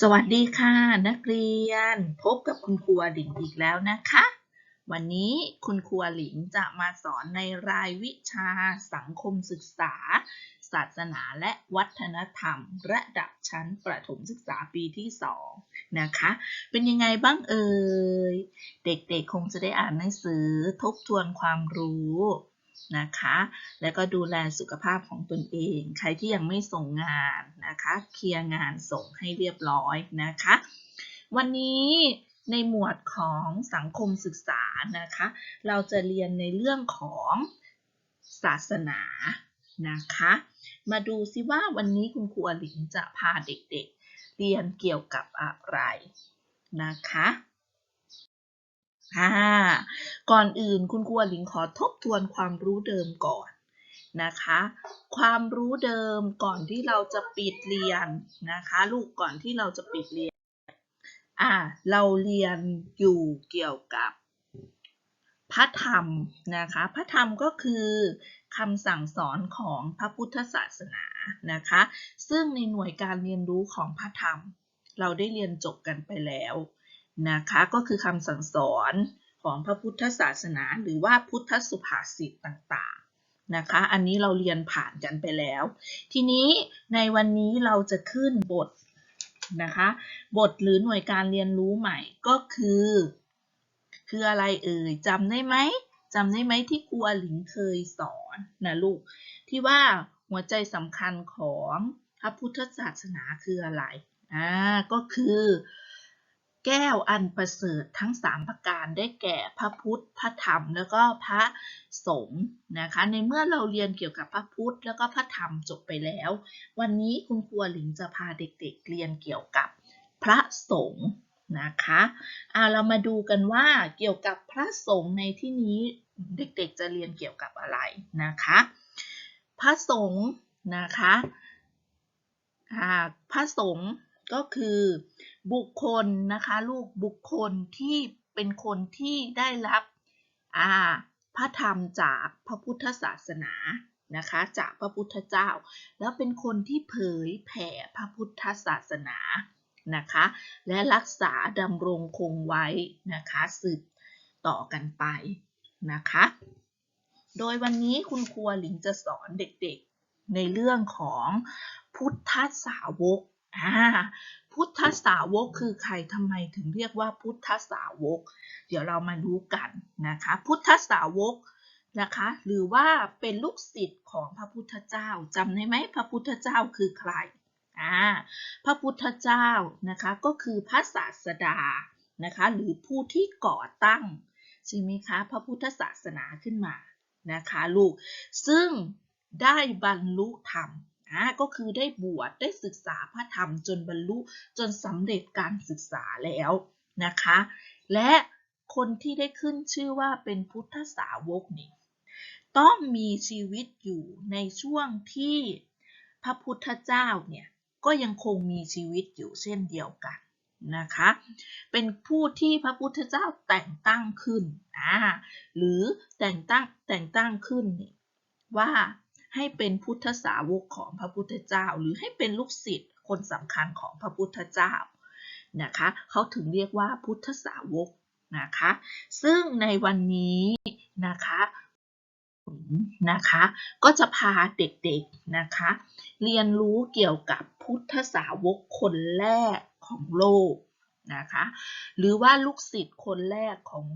สวัสดีค่ะนักเรียน พบกับคุณครูหลิงอีกแล้วนะคะ วันนี้คุณครูหลิงจะมาสอนในรายวิชาสังคมศึกษา ศาสนาและวัฒนธรรม ระดับชั้นประถมศึกษาปีที่ 2 นะคะ เป็นยังไงบ้างเอ่ย เด็กๆคงจะได้อ่านหนังสือทบทวนความรู้ นะคะ แล้วก็ดูแลสุขภาพของตนเอง ใครที่ยังไม่ส่งงานนะคะ เคลียร์งานส่งให้เรียบร้อยนะคะ วันนี้ในหมวดของสังคมศึกษานะคะ เราจะเรียนในเรื่องของศาสนานะคะ มาดูซิว่าวันนี้คุณครูอลินจะพาเด็กๆเรียนเกี่ยวกับอะไรนะคะ อ่าก่อนอื่นคุณครูอลิงขอทบทวนความรู้เดิมก่อนนะคะ ความรู้เดิมก่อนที่เราจะปิดเรียนนะคะ ลูกก่อนที่เราจะปิดเรียนอ่าเราเรียนอยู่เกี่ยวกับพระธรรมนะคะ พระธรรมก็คือคำสั่งสอนของพระพุทธศาสนานะคะ ซึ่งในหน่วยการเรียนรู้ของพระธรรม เราได้เรียนจบกันไปแล้ว นะคะก็คือคำสั่งสอนของพระพุทธศาสนา หรือว่าพุทธสุภาษิตต่างๆนะคะ อันนี้เราเรียนผ่านกันไปแล้ว ทีนี้ในวันนี้เราจะขึ้นบทนะคะบทหรือหน่วยการเรียนรู้ใหม่ก็คือ คืออะไรเอ่ยจำได้ไหมจำได้ไหมที่ครูอลิงเคยสอนนะลูกที่ว่าหัวใจสำคัญของพระพุทธศาสนาคืออะไรอ่าก็คือ แก้วอันประเสริฐทั้ง 3 ประการได้แก่พระพุทธ พระธรรม แล้วก็พระสงฆ์นะคะ ในเมื่อเราเรียนเกี่ยวกับพระพุทธ แล้วก็พระธรรมจบไปแล้ว วันนี้คุณครูหลิงจะพาเด็กๆเรียนเกี่ยวกับพระสงฆ์นะคะเอาเรามาดูกันว่าเกี่ยวกับพระสงฆ์ในที่นี้เด็กๆจะเรียนเกี่ยวกับอะไรนะคะ พระสงฆ์นะคะพระสงฆ์ ก็คือบุคคลนะคะลูกบุคคลที่เป็นคนที่ได้รับพระธรรมจากพระพุทธศาสนานะคะจากพระพุทธเจ้า แล้วเป็นคนที่เผยแผ่พระพุทธศาสนานะคะและรักษาดำรงคงไว้นะคะสืบต่อกันไปนะคะ โดยวันนี้คุณครูหลิงจะสอนเด็กๆ ในเรื่องของพุทธสาวก พุทธสาวกคือใครทำไมถึงเรียกว่าพุทธสาวก เดี๋ยวเรามาดูกันนะคะ พุทธสาวกนะคะ หรือว่าเป็นลูกศิษย์ของพระพุทธเจ้าจำได้ไหมพระพุทธเจ้าคือใครอ่าพระพุทธเจ้านะคะก็คือพระศาสดานะคะหรือผู้ที่ก่อตั้งใช่ไหมคะพระพุทธศาสนาขึ้นมานะคะลูกซึ่งได้บรรลุธรรม อ่าก็คือได้บวชได้ศึกษาพระธรรมจนบรรลุจนสำเร็จการศึกษาแล้วนะคะ และคนที่ได้ขึ้นชื่อว่าเป็นพุทธสาวกนี่ต้องมีชีวิตอยู่ในช่วงที่พระพุทธเจ้าเนี่ยก็ยังคงมีชีวิตอยู่เช่นเดียวกันนะคะ เป็นผู้ที่พระพุทธเจ้าแต่งตั้งขึ้นอ่าหรือแต่งตั้งแต่งตั้งขึ้นนี่ว่า ให้เป็นพุทธสาวกของพระพุทธเจ้า หรือให้เป็นลูกศิษย์คนสำคัญของพระพุทธเจ้านะคะเขาถึงเรียกว่าพุทธสาวกนะคะซึ่งในวันนี้นะคะนะคะก็จะพาเด็กๆนะคะเรียนรู้เกี่ยวกับพุทธสาวกคนแรกของโลกนะคะหรือว่าลูกศิษย์คนแรกของ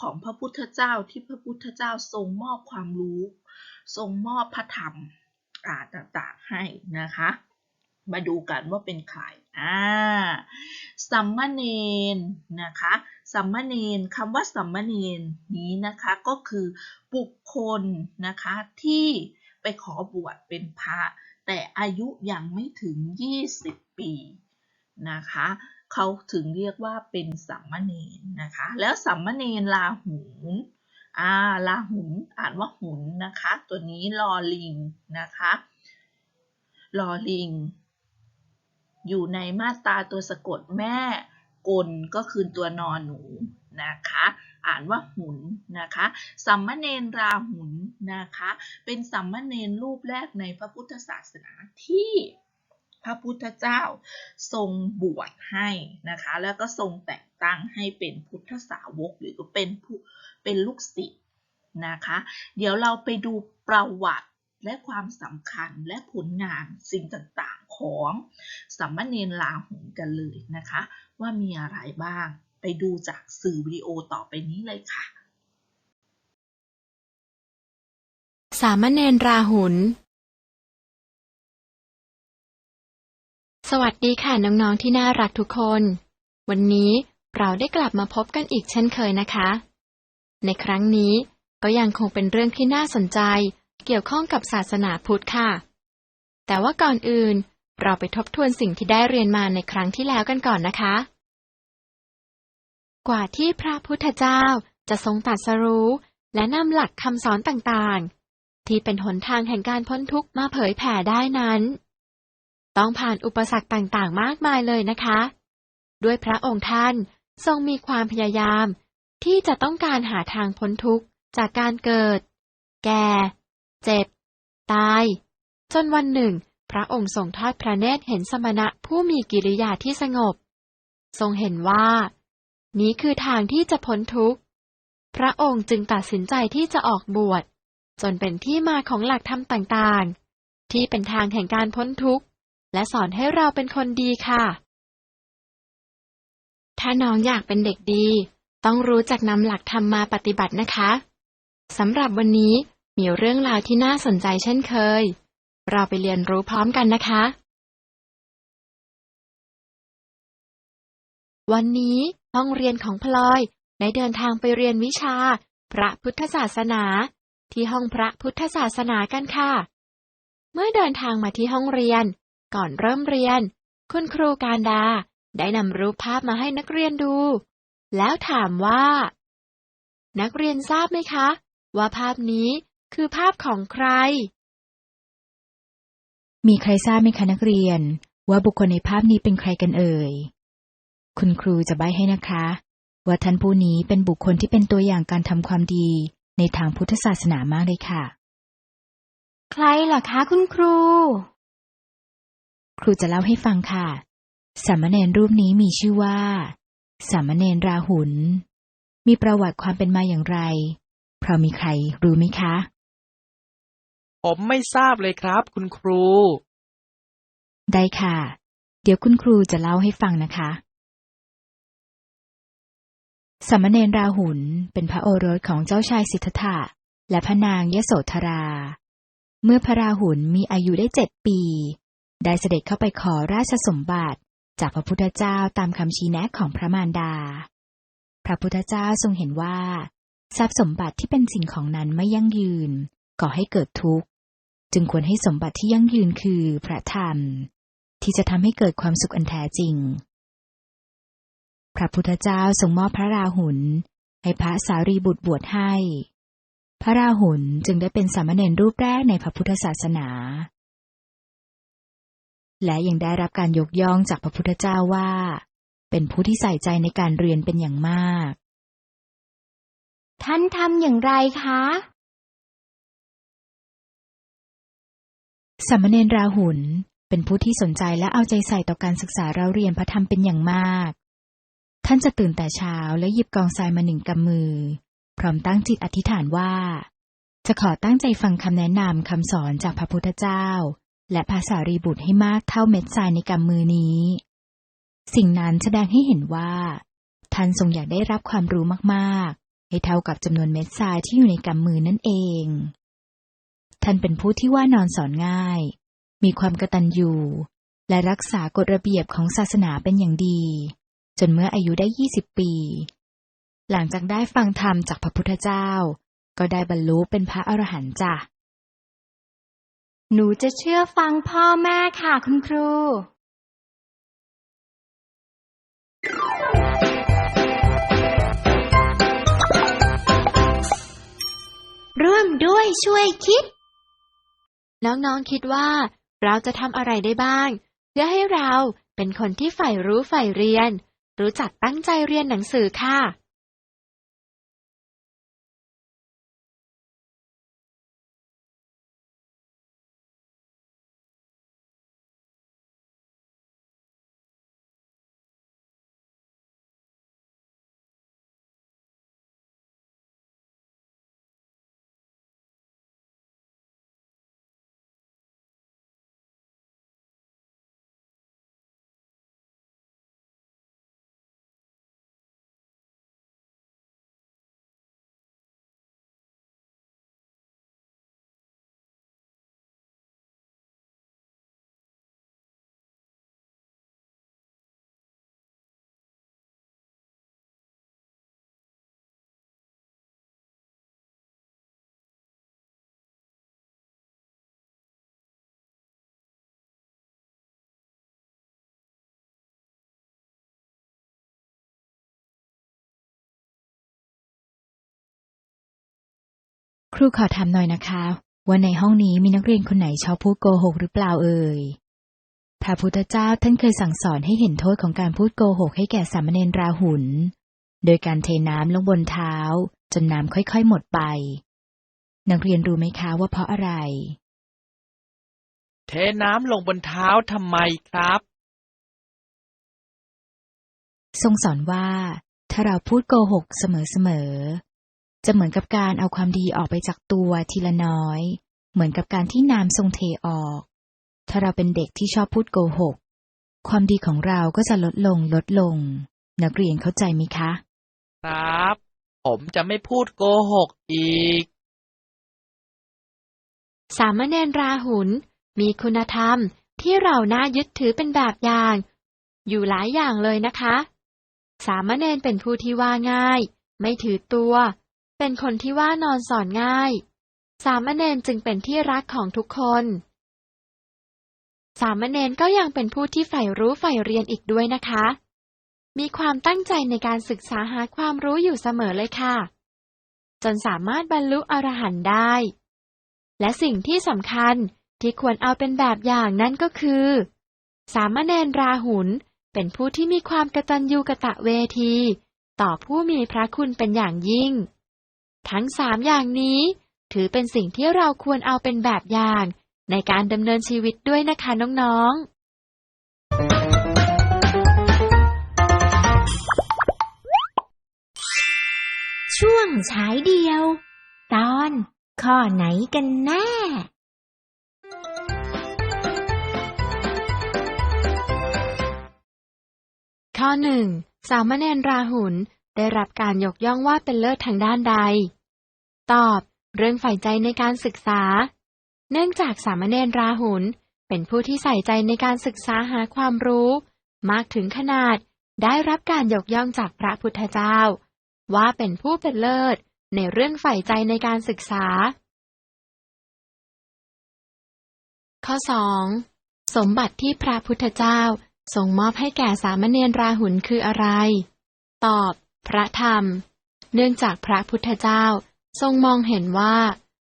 ของพระพุทธเจ้าที่พระพุทธเจ้าทรงมอบความรู้ ทรงมอบพระธรรมต่างๆให้นะคะ มาดูกันว่าเป็นใครอ่าสัมมาเนนนะคะสัมมาเนนคำว่าสัมมาเนนนี้นะคะก็คือบุคคลนะคะที่ไปขอบวชเป็นพระ แต่อายุยังไม่ถึง 20 ปีนะคะ เขาถึงเรียกว่าเป็นสัมมาเนนนะคะ แล้วสัมมาเนนลาหูอ่าลาหุนอ่านว่าหุนนะคะ ตัวนี้ลอลิงนะคะลอลิง อยู่ในมาตราตัวสะกดแม่กลก็คือตัวนอนหนูนะคะ อ่านว่าหุนนะคะสัมมเนนราหุนนะคะ เป็นสัมมเนนรูปแรกในพระพุทธศาสนาที่ พระพุทธเจ้าทรงบวชให้นะคะ แล้วก็ทรงแต่งตั้งให้เป็นพุทธสาวกหรือก็เป็นผู้เป็นลูกศิษย์นะคะ เดี๋ยวเราไปดูประวัติและความสำคัญและผลงานสิ่งต่างๆของสัมมเนรลาหุนกันเลยนะคะ ว่ามีอะไรบ้างไปดูจากสื่อวิดีโอต่อไปนี้เลยค่ะ สามเณรราหุล สวัสดีค่ะน้องๆที่น่ารักทุกคน วันนี้เราได้กลับมาพบกันอีกเช่นเคยนะคะ ในครั้งนี้ก็ยังคงเป็นเรื่องที่น่าสนใจ เกี่ยวข้องกับศาสนาพุทธค่ะ แต่ว่าก่อนอื่น เราไปทบทวนสิ่งที่ได้เรียนมาในครั้งที่แล้วกันก่อนนะคะ กว่าที่พระพุทธเจ้าจะทรงตรัสรู้ และนำหลักคำสอนต่างๆ ที่เป็นหนทางแห่งการพ้นทุกข์มาเผยแผ่ได้นั้น ต้องผ่านอุปสรรคต่างๆ มากมายเลยนะคะ ด้วยพระองค์ท่านทรงมีความพยายาม ที่จะต้องการหาทางพ้นทุกข์จากการเกิด แก่ เจ็บ ตาย จนวันหนึ่ง พระองค์ทรงทอดพระเนตรเห็นสมณะผู้มีกิริยาที่สงบ ทรงเห็นว่า นี้คือทางที่จะพ้นทุกข์ พระองค์จึงตัดสินใจที่จะออกบวชจนเป็นที่มาของหลักธรรมต่างๆ ที่เป็นทางแห่งการพ้นทุกข์ และสอนให้เราเป็นคนดีค่ะ ถ้าน้องอยากเป็นเด็กดี ต้องรู้จักนำหลักธรรมมาปฏิบัตินะคะสำหรับวันนี้มีเรื่องราวที่น่าสนใจเช่นเคย เราไปเรียนรู้พร้อมกันนะคะ วันนี้ห้องเรียนของพลอยได้เดินทางไปเรียนวิชา พระพุทธศาสนา ที่ห้องพระพุทธศาสนากันค่ะ เมื่อเดินทางมาที่ห้องเรียน ก่อนเริ่มเรียน คุณครูการดา ได้นำรูปภาพมาให้นักเรียนดู แล้วถามว่า นักเรียนทราบไหมคะ ว่าภาพนี้คือภาพของใคร มีใครทราบไหมคะนักเรียน ว่าบุคคลในภาพนี้เป็นใครกันเอ่ย คุณครูจะใบ้ให้นะคะ ว่าท่านผู้นี้เป็นบุคคลที่เป็นตัวอย่างการทำความดีในทางพุทธศาสนามากเลยค่ะ ใครเหรอคะคุณครู ครูจะเล่าให้ฟังค่ะ สามเณรรูปนี้มีชื่อว่า สามเณรราหุล มีประวัติความเป็นมาอย่างไร เพราะมีใครรู้ไหมคะ ผมไม่ทราบเลยครับ คุณครู ได้ค่ะ เดี๋ยวคุณครูจะเล่าให้ฟังนะคะ สามเณรราหุลเป็นพระโอรสของเจ้าชายสิทธัตถะและพระนางยโสธรา เมื่อพระราหุลมีอายุได้เจ็ดปี ได้เสด็จเข้าไปขอราชสมบัติ จากพระพุทธเจ้าตามคำชี้แนะของพระมารดา พระพุทธเจ้าทรงเห็นว่า ทรัพย์สมบัติที่เป็นสิ่งของนั้นไม่ยั่งยืนก่อให้เกิดทุกข์ จึงควรให้สมบัติที่ยั่งยืนคือพระธรรม ที่จะทำให้เกิดความสุขอันแท้จริง พระพุทธเจ้าทรงมอบพระราหุลให้พระสารีบุตรบวชให้ พระราหุลจึงได้เป็นสามเณรรูปแรกในพระพุทธศาสนา และยังได้รับการยกย่องจากพระพุทธเจ้าว่า เป็นผู้ที่ใส่ใจในการเรียนเป็นอย่างมาก ท่านทำอย่างไรคะสามเณรราหุลเป็นผู้ที่สนใจและเอาใจใส่ต่อการศึกษาเราเรียนพระธรรมเป็นอย่างมาก ท่านจะตื่นแต่เช้าและหยิบกองทรายมาหนึ่งกำมือ พร้อมตั้งจิตอธิษฐานว่า จะขอตั้งใจฟังคำแนะนำคำสอนจากพระพุทธเจ้า และภาษารีบุตรให้มากเท่าเม็ดทรายในกำมือนี้ สิ่งนั้นแสดงให้เห็นว่า ท่านทรงอยากได้รับความรู้มากๆ ให้เท่ากับจำนวนเม็ดทรายที่อยู่ในกำมือนั่นเอง ท่านเป็นผู้ที่ว่านอนสอนง่าย มีความกระตัญญูและรักษากฎระเบียบของศาสนาเป็นอย่างดี จนเมื่ออายุได้ 20 ปี หลังจากได้ฟังธรรมจากพระพุทธเจ้า ก็ได้บรรลุเป็นพระอรหันต์จ้ะ หนูจะเชื่อฟังพ่อแม่ค่ะคุณครู ร่วมด้วยช่วยคิด น้องๆคิดว่า เราจะทำอะไรได้บ้าง เพื่อให้เราเป็นคนที่ใฝ่รู้ใฝ่เรียน รู้จักตั้งใจเรียนหนังสือค่ะ ครูขอถามหน่อยนะคะ ว่าในห้องนี้มีนักเรียนคนไหนชอบพูดโกหกหรือเปล่าเอ่ยพระพุทธเจ้าท่านเคยสั่งสอนให้เห็นโทษของการพูดโกหกให้แก่สามเณรราหุล โดยการเทน้ำลงบนเท้า จนน้ำค่อยๆหมดไป นักเรียนรู้ไหมคะว่าเพราะอะไร เทน้ำลงบนเท้าทำไมครับ ทรงสอนว่า ถ้าเราพูดโกหกเสมอๆ จะเหมือนกับการเอาความดีออกไปจากตัวทีละน้อย เหมือนกับการที่น้ำทรงเทออก ถ้าเราเป็นเด็กที่ชอบพูดโกหก ความดีของเราก็จะลดลงลดลง นักเรียนเข้าใจไหมคะ ครับ ผมจะไม่พูดโกหกอีก สามเณรราหุลมีคุณธรรมที่เราน่ายึดถือเป็นแบบอย่าง อยู่หลายอย่างเลยนะคะ สามเณรเป็นผู้ที่ว่าง่าย ไม่ถือตัว เป็นคนที่ว่านอนสอนง่าย สามเณรจึงเป็นที่รักของทุกคน สามเณรก็ยังเป็นผู้ที่ใฝ่รู้ใฝ่เรียนอีกด้วยนะคะ มีความตั้งใจในการศึกษาหาความรู้อยู่เสมอเลยค่ะ จนสามารถบรรลุอรหันต์ได้ และสิ่งที่สำคัญที่ควรเอาเป็นแบบอย่างนั่นก็คือ สามเณรราหุลเป็นผู้ที่มีความกตัญญูกะตะเวที ต่อผู้มีพระคุณเป็นอย่างยิ่ง ทั้งสามอย่างนี้ ถือเป็นสิ่งที่เราควรเอาเป็นแบบอย่าง ในการดำเนินชีวิตด้วยนะคะน้องๆช่วงฉายเดียว ตอนข้อไหนกันแน่ ข้อหนึ่งสามเณรราหุล ได้รับการยกย่องว่าเป็นเลิศทางด้านใด ตอบ เรื่องใฝ่ใจในการศึกษา เนื่องจากสามเณรราหุลเป็นผู้ที่ใส่ใจในการศึกษาหาความรู้ มากถึงขนาด ได้รับการยกย่องจากพระพุทธเจ้า ว่าเป็นผู้เป็นเลิศ ในเรื่องใฝ่ใจในการศึกษา ข้อ 2. สมบัติที่พระพุทธเจ้าทรงมอบให้แก่สามเณรราหุลคืออะไร ตอบ พระธรรม เนื่องจากพระพุทธเจ้าทรงมองเห็นว่า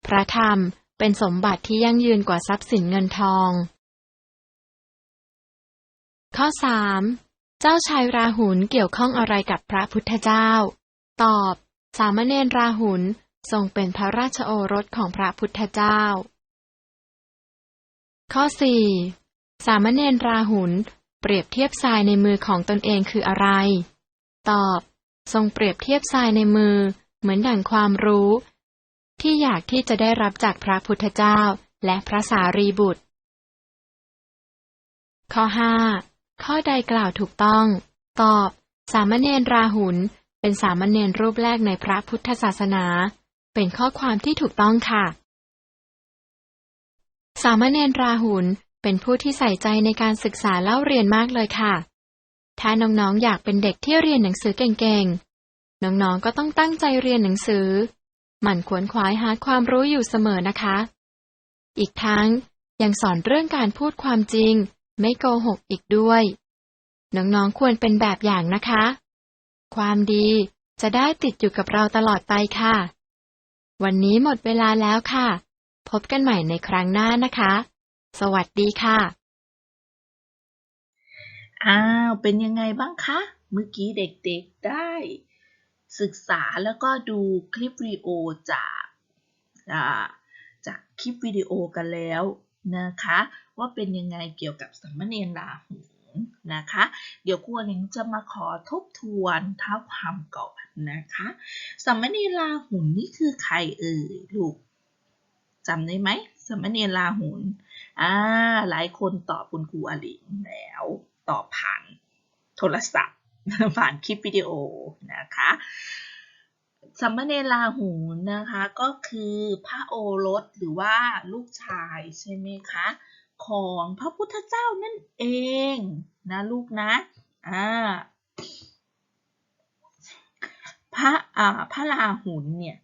พระธรรมเป็นสมบัติที่ยั่งยืนกว่าทรัพย์สินเงินทอง ข้อ 3. เจ้าชายราหุลเกี่ยวข้องอะไรกับพระพุทธเจ้า ตอบ สามเณรราหุลทรงเป็นพระราชโอรสของพระพุทธเจ้า ข้อ 4. สามเณรราหุลเปรียบเทียบทรายในมือของตนเองคืออะไร ตอบ ทรงเปรียบเทียบทรายในมือ เหมือนดั่งความรู้ ที่อยากที่จะได้รับจากพระพุทธเจ้าและพระสารีบุตร ข้อ 5. ข้อใดกล่าวถูกต้อง ตอบ สามเณรราหุลเป็นสามเณรรูปแรกในพระพุทธศาสนา เป็นข้อความที่ถูกต้องค่ะ สามเณรราหุลเป็นผู้ที่ใส่ใจในการศึกษาเล่าเรียนมากเลยค่ะ ถ้าน้องๆอยากเป็นเด็กที่เรียนหนังสือเก่งๆ น้องๆก็ต้องตั้งใจเรียนหนังสือ หมั่นขวนขวายหาความรู้อยู่เสมอนะคะ อีกทั้งยังสอนเรื่องการพูดความจริง ไม่โกหกอีกด้วย น้องๆควรเป็นแบบอย่างนะคะ ความดีจะได้ติดอยู่กับเราตลอดไปค่ะ วันนี้หมดเวลาแล้วค่ะ พบกันใหม่ในครั้งหน้านะคะ สวัสดีค่ะ อ้าว เป็นยังไงบ้างคะ เมื่อกี้เด็กๆได้ ศึกษาแล้วก็ดูคลิปวิดีโอจากจากคลิปวิดีโอกันแล้วนะคะ ว่าเป็นยังไงเกี่ยวกับสามเณรราหูนะคะ เดี๋ยวครูหนิงจะมาขอทบทวนเท้าความก่อนนะคะสามเณรราหุลนี่คือใครเอ่ยลูกจำได้ไหมสามเณรราหุลอ่าหลายคนตอบคุณครูอลิงแล้ว ตอบผ่านโทรศัพท์ ผ่านคลิปวิดีโอนะคะสัมมเนรลาหูนะคะก็คือพระโอรสหรือว่าลูกชายใช่ไหมคะของพระพุทธเจ้านั่นเองนะลูกนะอ่าพระอ่าพระราหุลเนี่ย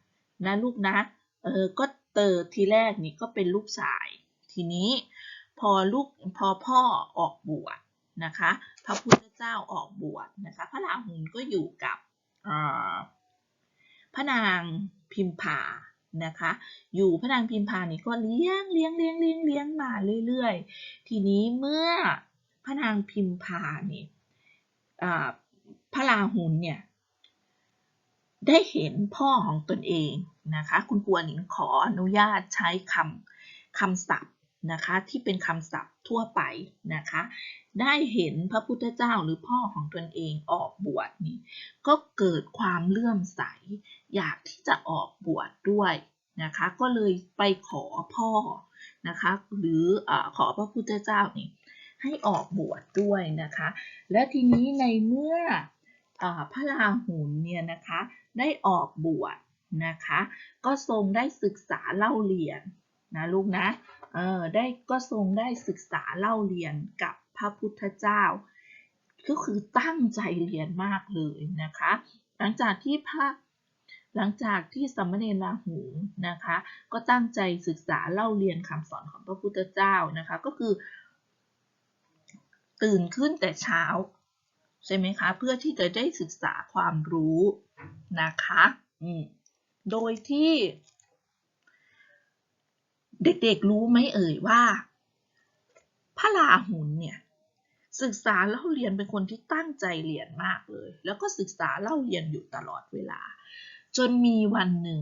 นะลูกนะเออก็เติทีแรกนี่ก็เป็นลูกชาย ทีนี้พอลูกพอพ่อออกบวช นะคะ พระพุทธเจ้าออกบวชนะคะ พระราหุลก็อยู่กับพระนางพิมพานะคะ อยู่พระนางพิมพานี่ก็เลี้ยงเลี้ยงเลี้ยงเลี้ยงเลี้ยงมาเรื่อยๆ ทีนี้เมื่อพระนางพิมพานี่พระราหุลเนี่ยได้เห็นพ่อของตนเองนะคะ คุณครูหนิงขออนุญาตใช้คำคำศัพท์ นะคะที่เป็นคำศัพท์ทั่วไปนะคะ ได้เห็นพระพุทธเจ้าหรือพ่อของตนเองออกบวชนี่ก็เกิดความเลื่อมใส อยากที่จะออกบวชดด้วยนะคะ ก็เลยไปขอพ่อนะคะ หรืออขอพระพุทธเจ้านี่ให้ออกบวชดด้วยนะคะ และทีนี้ในเมื่ออพระราหุลเนี่ยนะคะได้ออกบวชนะคะ ก็ทรงได้ศึกษาเล่าเรียน นะลูกนะเออได้ก็ทรงได้ศึกษาเล่าเรียนกับพระพุทธเจ้า ก็คือตั้งใจเรียนมากเลยนะคะ หลังจากที่พระหลังจากที่สมณเณรราหูนะคะ ก็ตั้งใจศึกษาเล่าเรียนคำสอนของพระพุทธเจ้านะคะ ก็คือ ตื่นขึ้นแต่เช้า ใช่ไหมคะ เพื่อที่จะได้ศึกษาความรู้นะคะอืโดยที่ เด็กๆรู้ไหมเอ่ยว่า พระราหุลเนี่ยศึกษาเล่าเรียนเป็นคนที่ตั้งใจเรียนมากเลย แล้วก็ศึกษาเล่าเรียนอยู่ตลอดเวลา จนมีวันหนึ่ง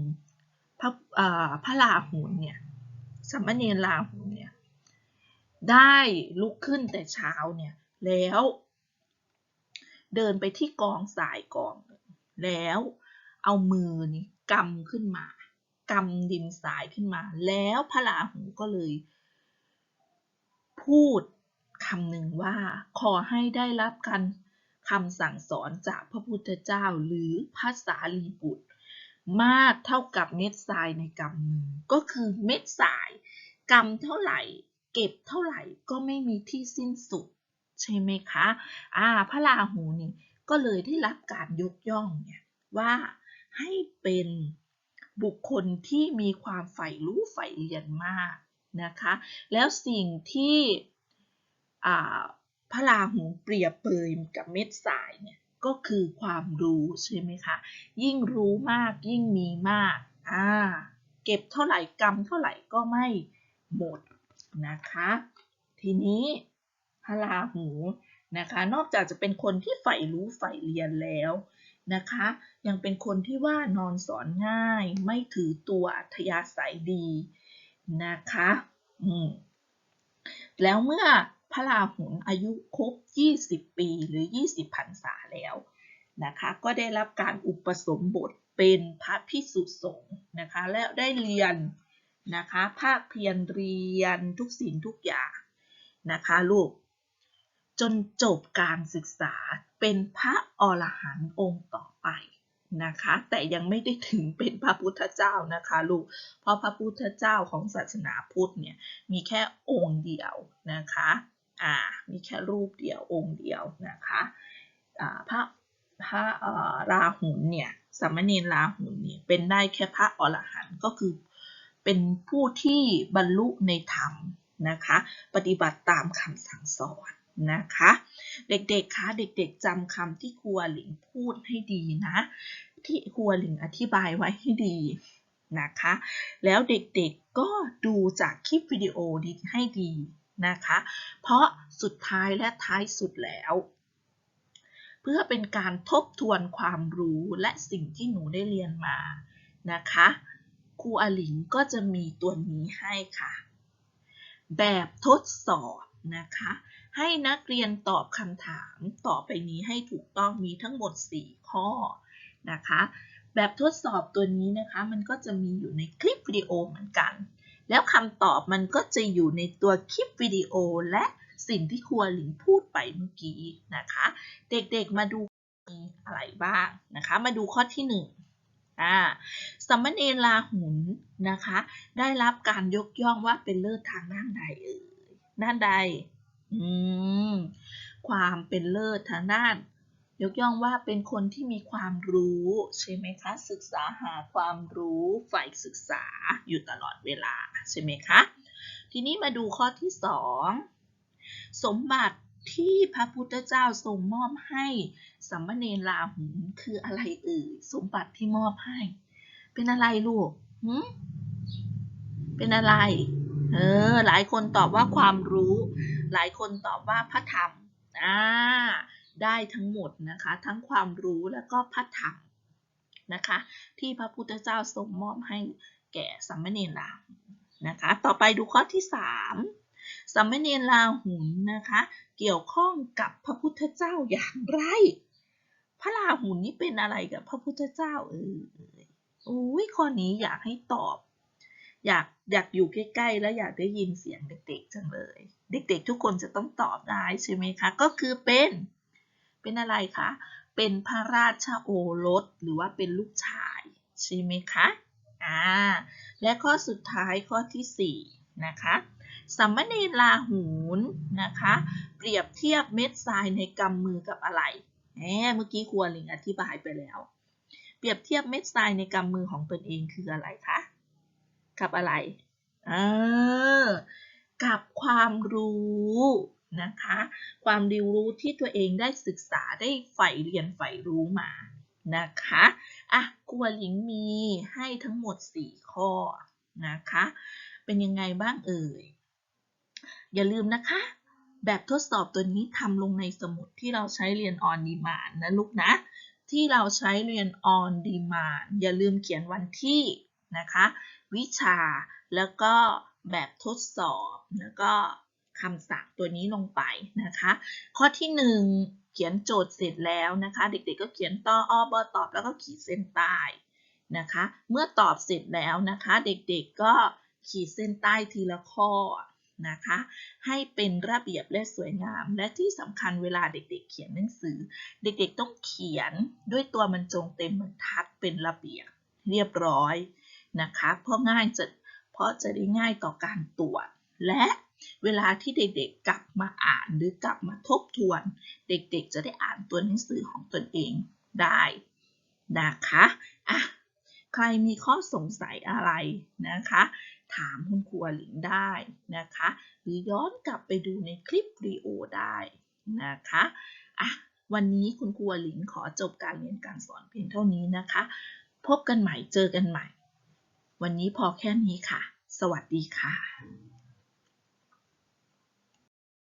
พระพระราหุลเนี่ยสามเณรราหุลเนี่ยได้ลุกขึ้นแต่เช้าเนี่ยแล้วเดินไปที่กองทรายกองหนึ่งแล้วเอามือนี่กำขึ้นมา กำดินทรายขึ้นมา แล้วพระราหูก็เลย พูดคำหนึ่งว่า ขอให้ได้รับการคำสั่งสอนจากพระพุทธเจ้าหรือพระสารีบุตร มากเท่ากับเม็ดทรายในกำมือก็คือเม็ดทรายกำเท่าไหร่ เก็บเท่าไหร่ก็ไม่มีที่สิ้นสุด ใช่ไหมคะอ่าพระราหูนี่ก็เลยได้รับการยกย่องเนี่ยว่าให้เป็น บุคคลที่มีความใฝ่รู้ใฝ่เรียนมากนะคะ แล้วสิ่งที่พระราหูเปรียบเปรยกับเม็ดทรายเนี่ยก็คือความรู้ใช่ไหมคะ ยิ่งรู้มากยิ่งมีมาก อ่า เก็บเท่าไหร่กำเท่าไหร่ก็ไม่หมดนะคะ ทีนี้พระราหูนะคะ นอกจากจะเป็นคนที่ใฝ่รู้ใฝ่เรียนแล้ว นะคะ ยังเป็นคนที่ว่านอนสอนง่าย ไม่ถือตัวอัธยาศัยดีนะคะแล้วเมื่อพระราหุลอายุครบ 20 ปีหรือ 20พรรษาแล้วนะคะ ก็ได้รับการอุปสมบทเป็นพระภิกษุสงฆ์นะคะ และได้เรียนนะคะภาคเพียรเรียนทุกสิ่งทุกอย่างนะคะลูก จนจบการศึกษา เป็นพระอรหันต์องค์ต่อไปนะคะ แต่ยังไม่ได้ถึงเป็นพระพุทธเจ้านะคะลูก เพราะพระพุทธเจ้าของศาสนาพุทธเนี่ยมีแค่องค์เดียวนะคะ อ่า มีแค่รูปเดียวองค์เดียวนะคะ อ่า พระพระราหุลเนี่ยสามเณรราหุลเนี่ยเป็นได้แค่พระอรหันต์ก็คือเป็นผู้ที่บรรลุในธรรมนะคะ ปฏิบัติตามคำสั่งสอน นะคะ เด็กๆคะเด็กๆจำคำที่ครูหลิงพูดให้ดีนะ ที่ครูหลิงอธิบายไว้ให้ดีนะคะ แล้วเด็กๆก็ดูจากคลิปวิดีโอดีให้ดีนะคะ เพราะสุดท้ายและท้ายสุดแล้ว เพื่อเป็นการทบทวนความรู้และสิ่งที่หนูได้เรียนมานะคะครูอลิงก็จะมีตัวนี้ให้ค่ะ แบบทดสอบนะคะ ให้นักเรียนตอบคำถามต่อไปนี้ให้ถูกต้องมีทั้งหมด 4 ข้อนะคะ แบบทดสอบตัวนี้นะคะ มันก็จะมีอยู่ในคลิปวิดีโอเหมือนกัน แล้วคำตอบมันก็จะอยู่ในตัวคลิปวิดีโอและสิ่งที่ครัวหลิงพูดไปเมื่อกี้นะคะ เด็กๆมาดูมีอะไรบ้างนะคะ มาดูข้อที่1อ่าสัมมเนรลาหุนนะคะ ได้รับการยกย่องว่าเป็นเลิศทางด้านใดเอ่ยด้านใด อืม ความเป็นเลิศทางด้าน ยกย่องว่าเป็นคนที่มีความรู้ใช่ไหมคะ ศึกษาหาความรู้ฝ่ายศึกษาอยู่ตลอดเวลาใช่ไหมคะ ทีนี้มาดูข้อที่สองสมบัติที่พระพุทธเจ้าทรงมอบให้สัมมเนรลาหุนคืออะไรเอ่ยสมบัติที่มอบให้ เป็นอะไรลูกหืมเป็นอะไร เออ หลายคนตอบว่าความรู้ หลายคนตอบว่าพระธรรมอ่าได้ทั้งหมดนะคะ ทั้งความรู้แล้วก็พระธรรมนะคะ ที่พระพุทธเจ้าทรงมอบให้แก่สัมมเนรลาหุนนะคะ ต่อไปดูข้อที่สามสัมมเนรลาหุนนะคะ เกี่ยวข้องกับพระพุทธเจ้าอย่างไร พระราหุลนี่เป็นอะไรกับพระพุทธเจ้าเอออุ้ยข้อนี้อยากให้ตอบ อยาก อยากอยู่ใกล้ๆ แล้วอยากได้ยินเสียงเด็กๆ จังเลย เด็กๆ ทุกคนจะต้องตอบได้ใช่ไหมคะ ก็คือเป็น เป็นอะไรคะ เป็นพระราชโอรสหรือว่าเป็นลูกชายใช่ไหมคะ อ่า และข้อสุดท้ายข้อที่สี่นะคะสัมมเนลาหูนนะคะ เปรียบเทียบเม็ดทรายในกำมือกับอะไรแหมเมื่อกี้ครัวลิงอธิบายไปแล้ว เปรียบเทียบเม็ดทรายในกำมือของตนเองคืออะไรคะ กับอะไรเออกับความรู้นะคะ ความเรียนรู้ที่ตัวเองได้ศึกษาได้ใฝ่เรียนใฝ่รู้มานะคะอะครัวหลิงมีให้ทั้งหมด 4 ข้อนะคะ เป็นยังไงบ้างเอ่ย อย่าลืมนะคะ แบบทดสอบตัวนี้ทำลงในสมุดที่เราใช้เรียน on demand นะลูกนะ ที่เราใช้เรียน on demand อย่าลืมเขียนวันที่นะคะ วิชา แล้วก็แบบทดสอบ แล้วก็คำสั่งตัวนี้ลงไปนะคะ ข้อที่ 1 เขียนโจทย์เสร็จแล้วนะคะ เด็กๆก็เขียนต่ออบตอบแล้วก็ขีดเส้นใต้นะคะ เมื่อตอบเสร็จแล้วนะคะ เด็กๆก็ขีดเส้นใต้ทีละข้อนะคะ ให้เป็นระเบียบและสวยงาม และที่สำคัญเวลาเด็กๆ เขียนหนังสือ เด็กๆต้องเขียนด้วยตัวบรรจงเต็มบรรทัดเป็นระเบียบเรียบร้อย นะคะเพราะง่ายจะเพราะจะได้ง่ายต่อการตรวจ และเวลาที่เด็กๆกลับมาอ่านหรือกลับมาทบทวน เด็กๆ จะได้อ่านตัวหนังสือของตนเองได้นะคะอะใครมีข้อสงสัยอะไรนะคะ ถามคุณครูหลิงได้นะคะ หรือย้อนกลับไปดูในคลิปวิดีโอได้นะคะอะวันนี้คุณครูหลิงขอจบการเรียนการสอนเพียงเท่านี้นะคะ พบกันใหม่เจอกันใหม่ วันนี้พอแค่นี้ค่ะ สวัสดีค่ะ